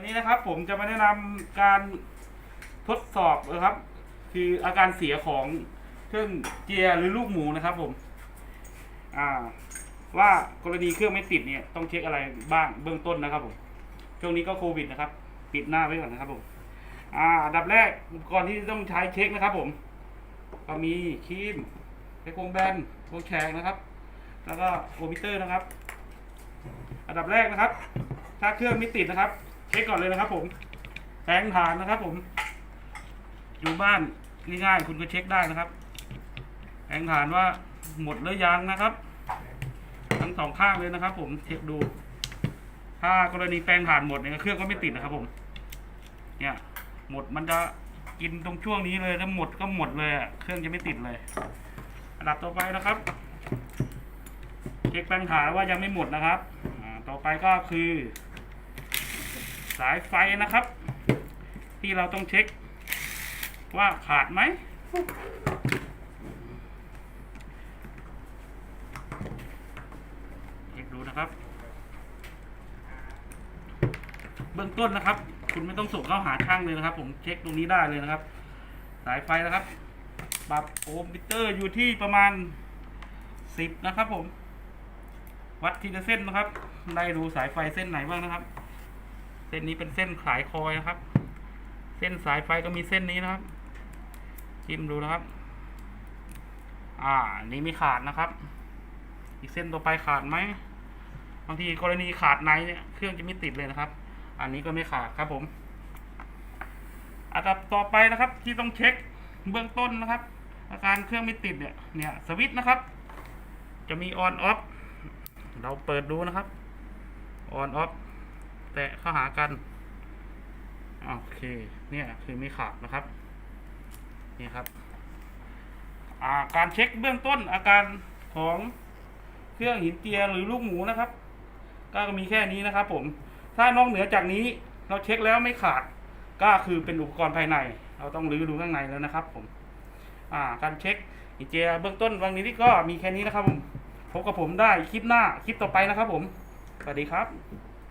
วันนี้นะครับผมจะมาแนะนำการทดสอบนะครับ คืออาการเสียของเครื่องเจียร์หรือลูกหมูนะครับผม อ่า ว่ากรณีเครื่องไม่ติดเนี่ยต้องเช็คอะไรบ้างเบื้องต้นนะครับผมช่วงนี้ก็โควิดนะครับ ปิดหน้าไว้ก่อนนะครับผม อ่าดับแรกอุปกรณ์ที่ต้องใช้เช็คนะครับ ผม ก็มีครีมไอโครงแบนโครงแข็งนะครับ แล้วก็โอมิเตอร์นะครับ อันดับแรกนะครับ ถ้าเครื่องไม่ติดนะครับ เช็คก่อนเลยนะครับ ผมแสงฐานนะครับ ผมอยู่บ้านง่ายๆคุณก็เช็คได้นะครับแสงฐานว่าหมดหรือยังนะครับ ทั้งสองข้างเลยนะครับ ผมเช็คดู ถ้ากรณีแปลงถ่านหมดเนี่ยเครื่องก็ไม่ติดนะครับ ผม เนี่ย หมดมันจะกินตรงช่วงนี้เลยถ้าหมดก็หมดเลยอะเครื่องจะไม่ติดเลยอันดับต่อไปนะครับเช็คแปลงถ่านว่ายังไม่หมดนะครับต่อไปก็คือ สายไฟนะครับ ที่เราต้องเช็ค ว่าขาดไหม เช็คดูนะครับ เบื้องต้นนะครับ คุณไม่ต้องส่งเข้าหาช่างเลยนะครับ ผมเช็คตรงนี้ได้เลยนะครับ สายไฟนะครับปรับโอห์มมิเตอร์อยู่ที่ประมาณสิบนะครับผม วัดทีละเส้นนะครับไล่ดูสายไฟเส้นไหนบ้างนะครับ เส้นนี้เป็นเส้นขายคอยนะครับ เส้นสายไฟก็มีเส้นนี้นะครับ จิ้มดูนะครับ อ่าอันนี้ไม่ขาดนะครับ อีกเส้นต่อไปขาดไหมบางทีกรณีขาดในเนี่ยเครื่องจะไม่ติดเลยนะครับ อันนี้ก็ไม่ขาดครับผมอันดับต่อไปนะครับ ที่ต้องเช็คเบื้องต้นนะครับ อาการเครื่องไม่ติดเนี่ยเนี่ยสวิตช์นะครับ จะมีออนออฟเราเปิดดูนะครับออนออฟ แตะเข้าหากัน โอเค เนี่ยคือไม่ขาดนะครับ นี่ครับาการเช็คเบื้องต้นอาการของเครื่องหินเจียหรือลูกหมูนะครับ ก็มีแค่นี้นะครับ ผม ถ้านอกเหนือจากนี้เราเช็คแล้วไม่ขาด ก็คือเป็นอุปกรณ์ภายใน เราต้องรื้อดูข้างในแล้วนะครับ ผม อ่า การเช็คหินเจียเบื้องต้นวันนี้ก็มีแค่นี้นะครับผมพบกับผมได้คลิปหน้าคลิปต่อไปนะครับผม สวัสดีครับ